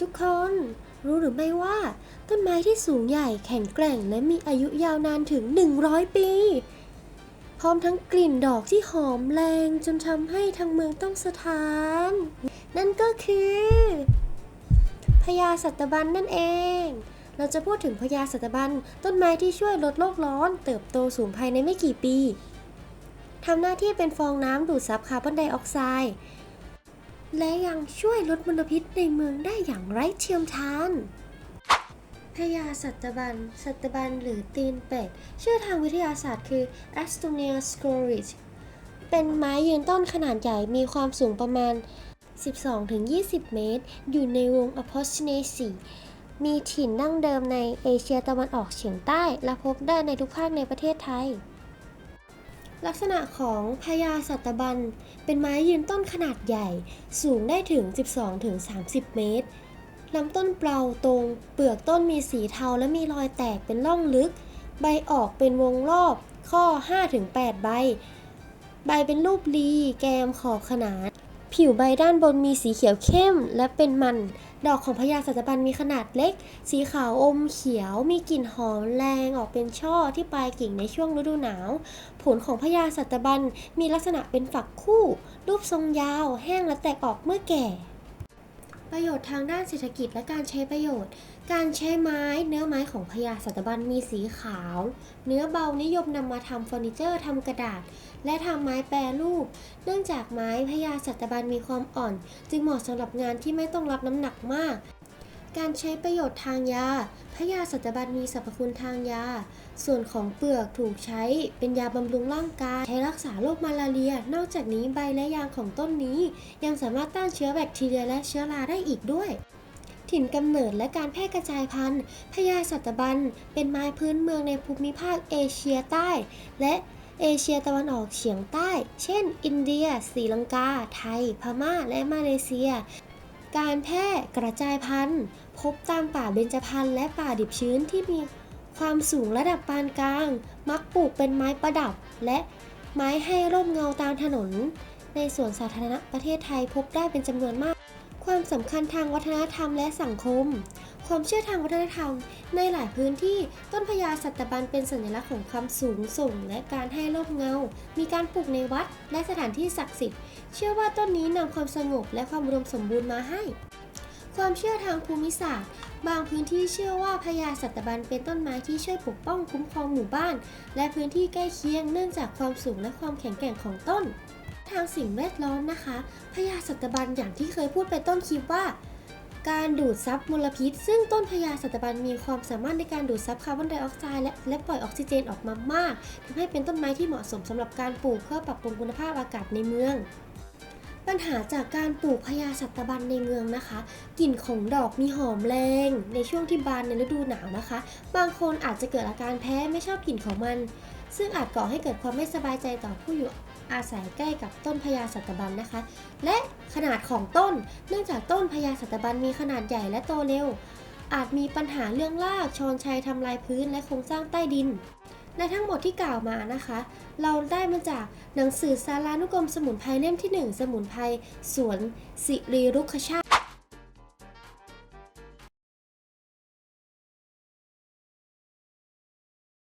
ทุกคนรู้หรือไม่ว่า ต้นไม้ที่สูงใหญ่แข็งแกร่งและมีอายุยาวนานถึง 100 ปี พร้อมทั้งกลิ่นดอกที่หอมแรงจนทำให้ทั้งเมืองต้องสะท้าน นั่นก็คือพญาสัตบันนั่นเอง เราจะพูดถึงพญาสัตบันต้นไม้ที่ช่วยลดโลกร้อน เติบโตสูงภายในไม่กี่ปีทำหน้าที่เป็นฟองน้ำดูดซับคาร์บอนไดออกไซด์ และยังช่วยลดมลพิษในเมืองได้อย่างไร้เทียมทานพญาสัตบัน สัตบันหรือตีนเป็ด ชื่อทางวิทยาศาสตร์คือ Astonia scoris เป็นไม้ยืนต้นขนาดใหญ่มีความสูงประมาณ 12-20 เมตร อยู่ในวง Apocinaceae มีถิ่นดั้งเดิมในเอเชียตะวันออกเฉียงใต้ และพบได้ในทุกภาคในประเทศไทย ลักษณะของพญาสัตบัน เป็นไม้ยืนต้นขนาดใหญ่ สูงได้ถึง 12-30 เมตรลำต้นเปล่าตรง เปลือกต้นมีสีเทาและมีรอยแตกเป็นร่องลึก ใบออกเป็นวงรอบ ข้อ 5-8 ใบ ใบเป็นรูปลีแกมขอบขนาน ผิวใบด้านบนมีสีเขียวเข้มและเป็นมัน ดอกของพญาสัตบันมีขนาดเล็ก สีขาวอมเขียว มีกลิ่นหอมแรงออกเป็นช่อที่ปลายกิ่งในช่วงฤดูหนาว ผลของพญาสัตบันมีลักษณะเป็นฝักคู่ รูปทรงยาว แห้งและแตกออกเมื่อแก่ ประโยชน์ทางด้านเศรษฐกิจและการใช้ประโยชน์ การใช้ไม้เนื้อไม้ของพญาสัตบันมีสีขาว เนื้อเบานิยมนำมาทำเฟอร์นิเจอร์ทำกระดาษ และทำไม้แปรรูป เนื่องจากไม้พญาสัตบันมีความอ่อน จึงเหมาะสำหรับงานที่ไม่ต้องรับน้ำหนักมาก การใช้ประโยชน์ทางยาพญาสัตบันมีสรรพคุณทางยา ส่วนของเปลือกถูกใช้เป็นยาบำรุงร่างกาย ใช้รักษาโรคมาลาเรีย นอกจากนี้ใบและยางของต้นนี้ ยังสามารถต้านเชื้อแบคทีเรียและเชื้อราได้อีกด้วย ถิ่นกำเนิดและการแพร่กระจายพันธุ์ พญาสัตบันเป็นไม้พื้นเมืองในภูมิภาคเอเชียใต้ และเอเชียตะวันออกเฉียงใต้ เช่น อินเดีย ศรีลังกา ไทย พม่า และมาเลเซีย การแพร่กระจายพันธุ์ พบตามป่าเบญจพรรณและป่าดิบชื้นที่มีความสูงระดับปานกลาง มักปลูกเป็นไม้ประดับ และไม้ให้ร่มเงาตามถนน ในสวนสาธารณะประเทศไทยพบได้เป็นจำนวนมาก ความสำคัญทางวัฒนธรรมและสังคม ความเชื่อทางวัฒนธรรม ในหลายพื้นที่ต้นพญาสัตบันเป็นสัญลักษณ์ของความสูงส่ง และการให้ร่มเงา มีการปลูกในวัดและสถานที่ศักดิ์สิทธิ์ เชื่อว่าต้นนี้นำความสงบและความอุดมสมบูรณ์มาให้ ความเชื่อทางภูมิศาสตร์ บางพื้นที่เชื่อว่าพญาสัตบันเป็นต้นไม้ที่ช่วยปกป้องคุ้มครองหมู่บ้าน และพื้นที่ใกล้เคียงเนื่องจากความสูงและความแข็งแกร่งของต้น ทางสิ่งแวดล้อมนะคะพญาสัตบันอย่างที่เคยพูดไปต้นคลิปว่า การดูดซับมลพิษ ซึ่งต้นพญาสัตบันมีความสามารถในการดูดซับคาร์บอนไดออกไซด์และและปล่อยออกซิเจนออกมามากทำให้เป็นต้นไม้ที่เหมาะสมสำหรับการปลูกเพื่อปรับปรุงคุณภาพอากาศในเมือง ปัญหาจากการปลูกพญาสัตบันในเมืองนะคะ กลิ่นของดอกมีหอมแรง ในช่วงที่บานในฤดูหนาวนะคะ บางคนอาจจะเกิดอาการแพ้ไม่ชอบกลิ่นของมัน ซึ่งอาจก่อให้เกิดความไม่สบายใจต่อผู้อยู่ อาศัยใกล้กับต้นพญาสัตบันนะคะ และขนาดของต้น เนื่องจากต้นพญาสัตบันมีขนาดใหญ่และโตเร็ว อาจมีปัญหาเรื่องรากชอนชัยทำลายพื้นและโครงสร้างใต้ดินและทั้งหมดที่กล่าวมานะคะ เราได้มาจากหนังสือสารานุกรมสมุนไพรเล่มที่ 1 สมุนไพรสวนสิริรุกขชาติ